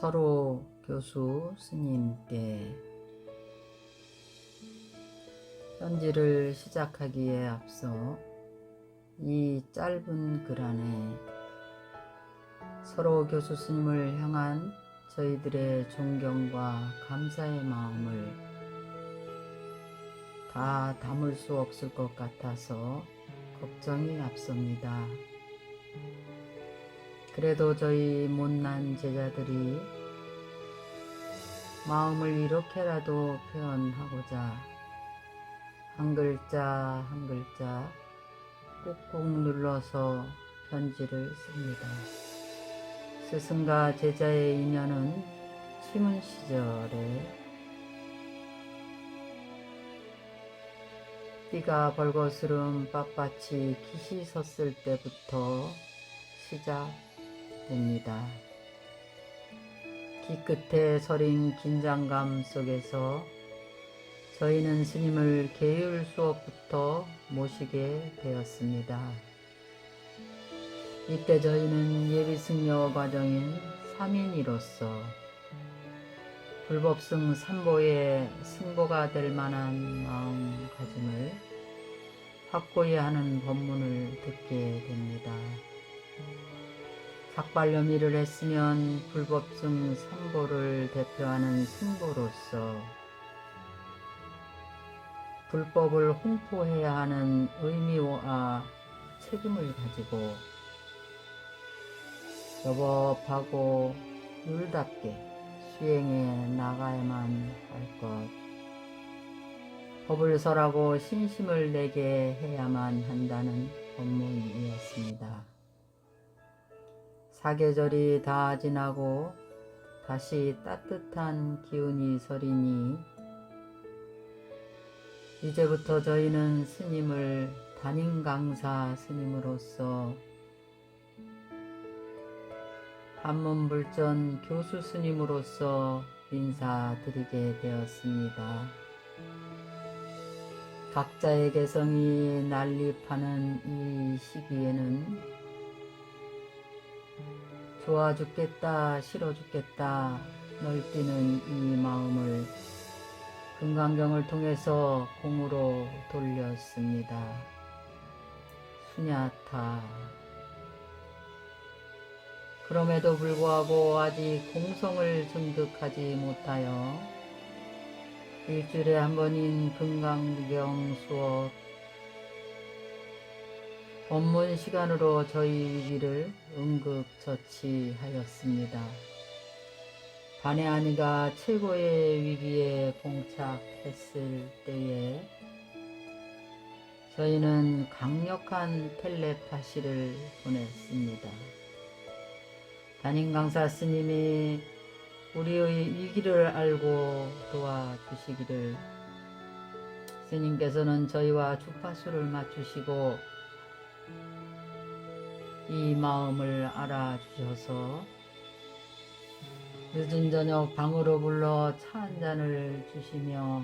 서로 교수 스님께 편지를 시작하기에 앞서 이 짧은 글 안에 서로 교수 스님을 향한 저희들의 존경과 감사의 마음을 다 담을 수 없을 것 같아서 걱정이 앞섭니다. 그래도 저희 못난 제자들이 마음을 이렇게라도 표현하고자 한 글자 한 글자 꾹꾹 눌러서 편지를 씁니다. 스승과 제자의 인연은 신문 시절에 띠가 벌거스름 빳빳이 기시 섰을 때부터 시작 됩니다. 기끝에 서린 긴장감 속에서 저희는 스님을 계율 수업부터 모시게 되었습니다. 이때 저희는 예비 승려 과정인 3인이로서 불법승 삼보의 승보가 될 만한 마음가짐을 확고히 하는 법문을 듣게 됩니다. 삭발염이를 했으면 불법승 삼보를 대표하는 승보로서 불법을 홍포해야 하는 의미와 책임을 가지고 여법하고 율답게 수행해 나가야만 할 것. 법을 설하고 신심을 내게 해야만 한다는 법문이었습니다. 사계절이 다 지나고 다시 따뜻한 기운이 서리니 이제부터 저희는 스님을 담임 강사 스님으로서 한문불전 교수 스님으로서 인사드리게 되었습니다. 각자의 개성이 난립하는 이 시기에는 좋아 죽겠다, 싫어 죽겠다, 널뛰는 이 마음을 금강경을 통해서 공으로 돌렸습니다. 수냐타. 그럼에도 불구하고 아직 공성을 증득하지 못하여 일주일에 한 번인 금강경 수업 법문 시간으로 저희 위기를 응급처치하였습니다. 반의 아니가 최고의 위기에 봉착했을 때에 저희는 강력한 텔레파시를 보냈습니다. 담임 강사 스님이 우리의 위기를 알고 도와주시기를 스님께서는 저희와 주파수를 맞추시고 이 마음을 알아주셔서 늦은 저녁 방으로 불러 차 한 잔을 주시며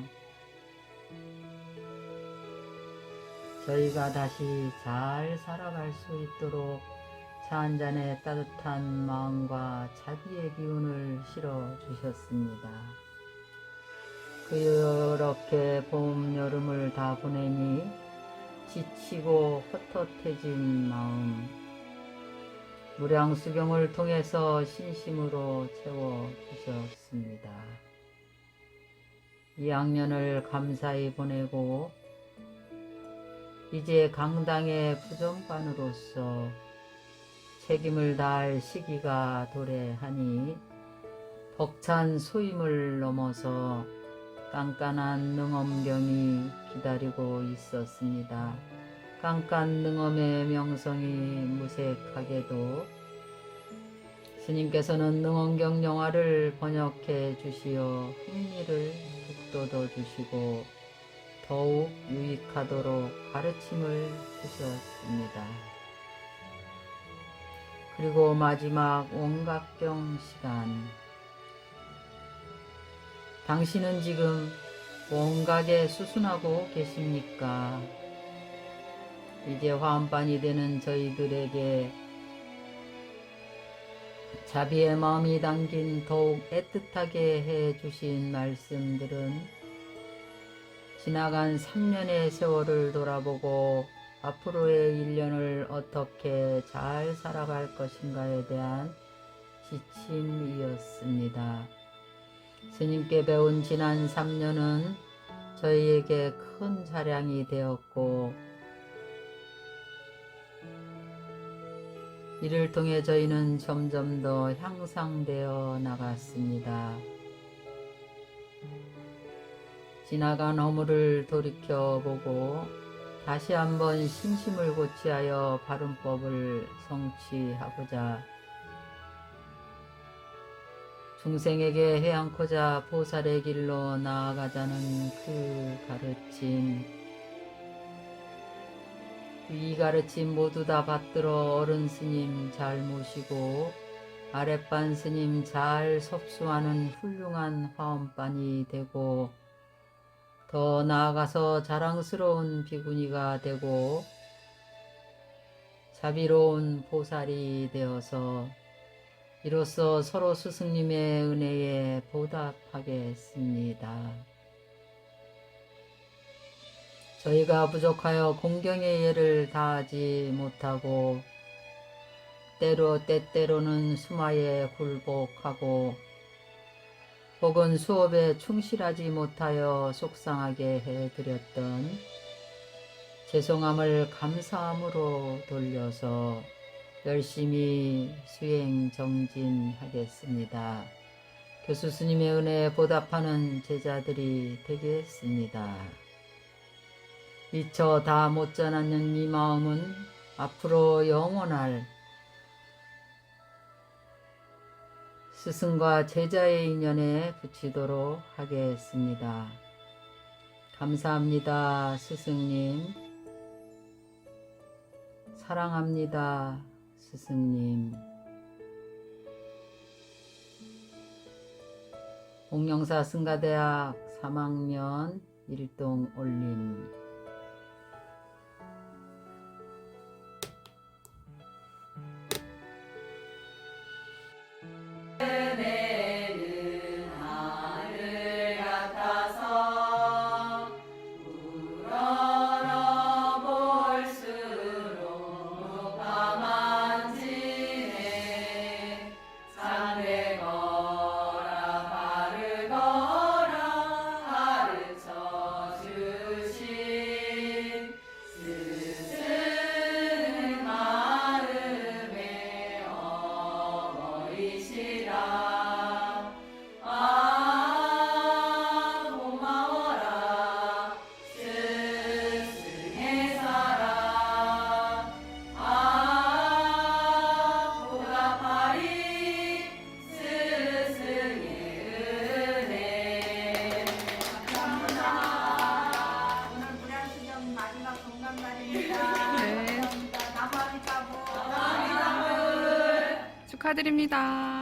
저희가 다시 잘 살아갈 수 있도록 차 한 잔에 따뜻한 마음과 자비의 기운을 실어 주셨습니다. 그렇게 봄, 여름을 다 보내니 지치고 헛헛해진 마음, 무량수경을 통해서 신심으로 채워 주셨습니다. 2학년을 감사히 보내고 이제 강당의 부정반으로서 책임을 다할 시기가 도래하니 벅찬 소임을 넘어서 깐깐한 능엄경이 기다리고 있었습니다. 깐깐 능엄의 명성이 무색하게도 스님께서는 능엄경 영화를 번역해 주시어 흥미를 북돋워 주시고 더욱 유익하도록 가르침을 주셨습니다. 그리고 마지막 온각경 시간. 당신은 지금 온각에 수순하고 계십니까? 이제 화음반이 되는 저희들에게 자비의 마음이 담긴 더욱 애틋하게 해 주신 말씀들은 지나간 3년의 세월을 돌아보고 앞으로의 1년을 어떻게 잘 살아갈 것인가에 대한 지침이었습니다. 스님께 배운 지난 3년은 저희에게 큰 자량이 되었고 이를 통해 저희는 점점 더 향상되어 나갔습니다. 지나간 허물을 돌이켜보고 다시 한번 심심을 고치하여 바른 법을 성취하고자 중생에게 해안코자 보살의 길로 나아가자는 그 가르침 이 가르침 모두 다 받들어 어른 스님 잘 모시고 아랫반 스님 잘 섭수하는 훌륭한 화엄반이 되고 더 나아가서 자랑스러운 비구니가 되고 자비로운 보살이 되어서 이로써 서로 스승님의 은혜에 보답하겠습니다. 저희가 부족하여 공경의 예를 다하지 못하고 때로 때때로는 수마에 굴복하고 혹은 수업에 충실하지 못하여 속상하게 해드렸던 죄송함을 감사함으로 돌려서 열심히 수행 정진하겠습니다. 교수 스님의 은혜에 보답하는 제자들이 되겠습니다. 미처 다못 자랐는 이 마음은 앞으로 영원할 스승과 제자의 인연에 붙이도록 하겠습니다. 감사합니다, 스승님. 사랑합니다, 스승님. 옥영사 승가대학 3학년 일동 올림. 축하드립니다.